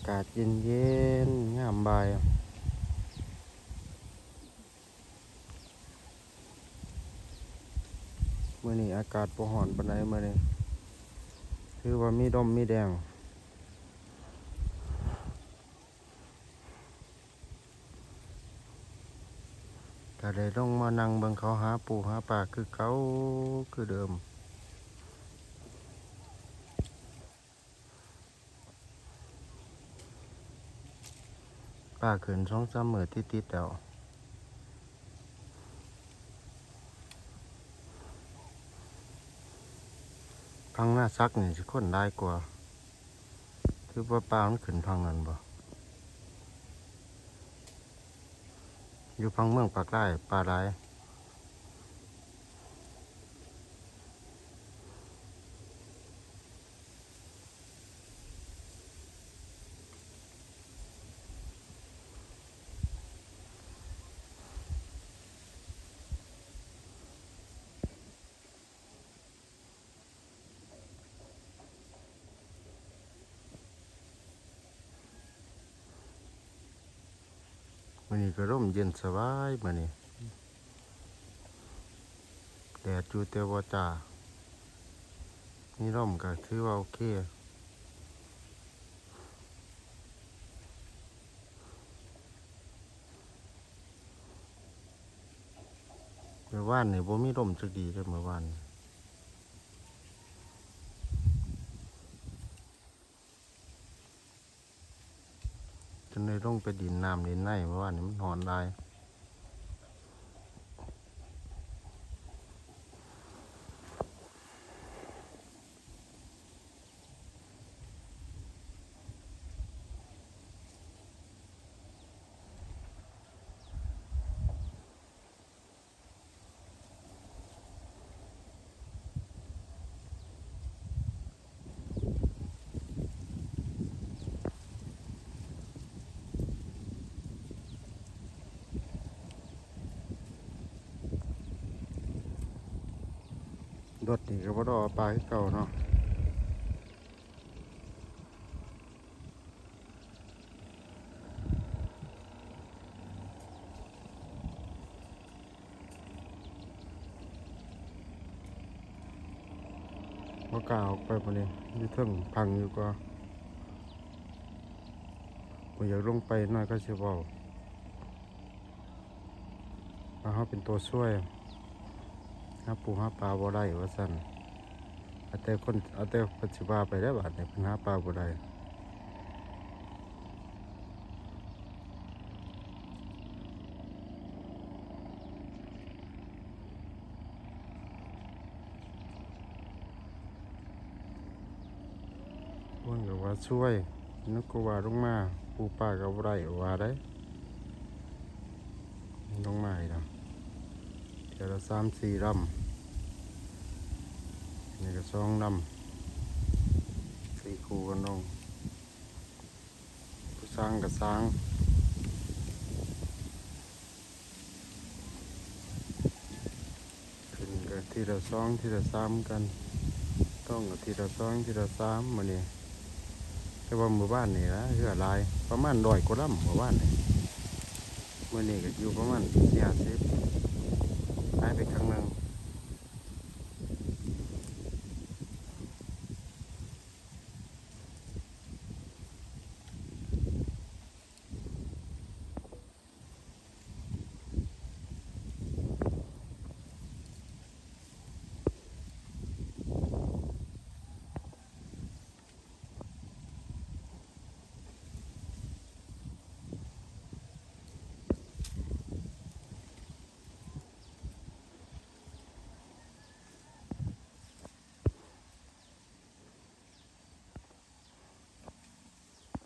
ากาศเย็นเย็นงามบายเมื่อนี้อากาศบ่ฮ้อนปานใดมื่อนี้คือว่ามีดมมีแดง ก็ได้ลงมานั่งเบิ่งเขาหาปูหาปลาคือเขาคือเดิม ปลาขึ้นช่องซ้ำมือติดติดแล้วพังหน้าซักนี่สิคนได้กว่า คือว่าปลามันขึ้นพังนั่นบ่อยู่พังเมืองปากไร่ปลาไห มันนี้ก็ร่มเย็นสบายมันนี้แดดอยู่แต่ว่าจ้านี่ร่มก็ถือว่าโอเคเมื่อวานนี่บ่มีลมจักดีเลยเมื่อวาน นได้ลงไปดินน้ำดินในเพราะว่านนี่มันหอนได้ รถนี่ก็บ่ได้เอาปลาคือเก่าเนาะบ่ากล้าออกไปบ่นี้อยู่เทิงพังอยู่กว่าบ่อยากลงไปหน่อยก็สิเว้าว่าเฮาเป็นตัวช่วยาปูหาปลาบ่ได้ว่าซั่นเอาแต่คนเอาแต่ปัจจุบันไปได้บาดนี่เพิ่นหาปลาบ่ได้เพิ่นก็ว่าช่วยนึกก็ว่าลงมาปูปลาก็บ่ได้ว่าได้ลงมาอีกแล้วเดี๋ยวละ สามสี่ลำนี่ก็สองลำสี่คู่กันลงผู้สร้างกับสร้างขึ้นกับทีละสองทีละสามกัน ต้องกับทีละสองทีละสามมาเนี่ยแต่ว่าหมู่บ้านนี่นะคืออะไรประมาณร้อยกว่าลำหมู่บ้านนี่มื่อนี้ก็อยู่ประมาณสี่ห้าสิบ หายไปครั้งหนึ่ง